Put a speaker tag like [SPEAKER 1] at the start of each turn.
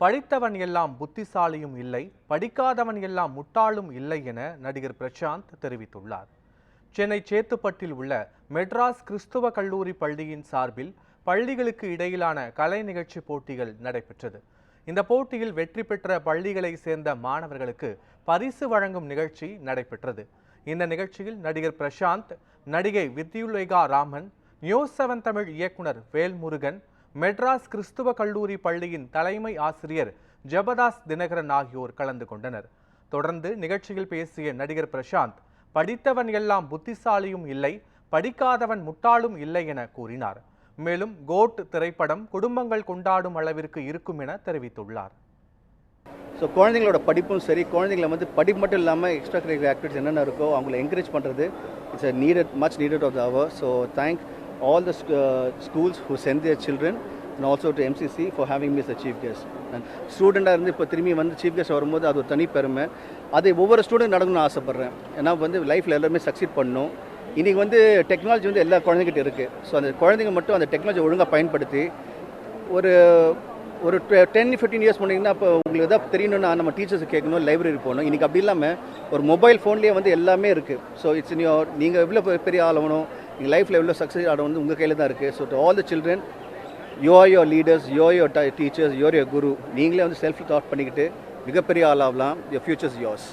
[SPEAKER 1] படித்தவன் எல்லாம் புத்திசாலியும் இல்லை படிக்காதவன் எல்லாம் முட்டாளும் இல்லை என நடிகர் பிரசாந்த் தெரிவித்துள்ளார். சென்னை சேத்துப்பட்டில் உள்ள மெட்ராஸ் கிறிஸ்துவ கல்லூரி பள்ளியின் சார்பில் பள்ளிகளுக்கு இடையிலான கலை நிகழ்ச்சி போட்டிகள் நடைபெற்றது. இந்த போட்டியில் வெற்றி பெற்ற பள்ளிகளை சேர்ந்த மாணவர்களுக்கு பரிசு வழங்கும் நிகழ்ச்சி நடைபெற்றது. இந்த நிகழ்ச்சியில் நடிகர் பிரசாந்த் நடிகை வித்யுலேகா ராமன் நியூஸ் செவன் தமிழ் இயக்குனர் வேல்முருகன் மெட்ராஸ் கிறிஸ்துவ கல்லூரி பள்ளியின் தலைமை ஆசிரியர் ஜெபதாஸ் தினகரன் ஆகியோர் கலந்து கொண்டனர். தொடர்ந்து நிகழ்ச்சியில் பேசிய நடிகர் பிரசாந்த் படித்தவன் எல்லாம் புத்திசாலியும் இல்லை படிக்காதவன் முட்டாளும் இல்லை என கூறினார். மேலும் கோட் திரைப்படம் குடும்பங்கள் கொண்டாடும் அளவிற்கு இருக்கும் என தெரிவித்துள்ளார்.
[SPEAKER 2] ஸோ குழந்தைங்களோட படிப்பும் சரி குழந்தைங்கள வந்து படிப்பு மட்டும் இல்லாமல் எக்ஸ்ட்ரா கரிக்குலர் ஆக்டிவிட்டிஸ் என்னென்ன இருக்கோ அவங்களை என்கரேஜ் பண்ணுறது it's a needed much needed of the hour so thank all the schools who sent their children and also to MCC for having miss a chief guest and ஸ்டூடெண்ட்டாக இருந்து இப்போ திரும்பி வந்து chief guest வரும்போது அது ஒரு தனி பெருமை. அதை ஒவ்வொரு ஸ்டூடெண்ட் நடக்கணும்னு ஆசைப்பட்றேன். ஏன்னா வந்து லைஃப்பில் எல்லாருமே சக்சீட் பண்ணணும் இன்றைக்கி வந்து டெக்னாலஜி வந்து எல்லா குழந்தைகிட்ட இருக்குது ஸோ அந்த குழந்தைங்க மட்டும் அந்த டெக்னாலஜி ஒழுங்காக பயன்படுத்தி ஒரு ஒரு டென் ஃபிஃப்டீன் இயர்ஸ் பண்ணிங்கன்னா இப்போ உங்களுக்கு எதாவது தெரியணும்னா நம்ம டீச்சர்ஸ் கேட்கணும் லைப்ரரி போகணும். இன்றைக்கி அப்படி இல்லாமல் ஒரு மொபைல் ஃபோன்லேயே வந்து எல்லாமே இருக்குது ஸோ இட்ஸ் இன் நீங்கள் எவ்வளோ பெரிய ஆளவணும் எங்கள் லைஃப்பில் எவ்வளோ சக்ஸஸ் ஆட வந்து உங்கள் கையில் தான் இருக்குது so to all the children you you leaders you your teachers your you guru நீங்களே வந்து செல்ஃப் தாட் பண்ணிக்கிட்டு மிகப்பெரிய ஆளாகலாம் யோர் ஃபியூச்சர்ஸ் யோர்ஸ்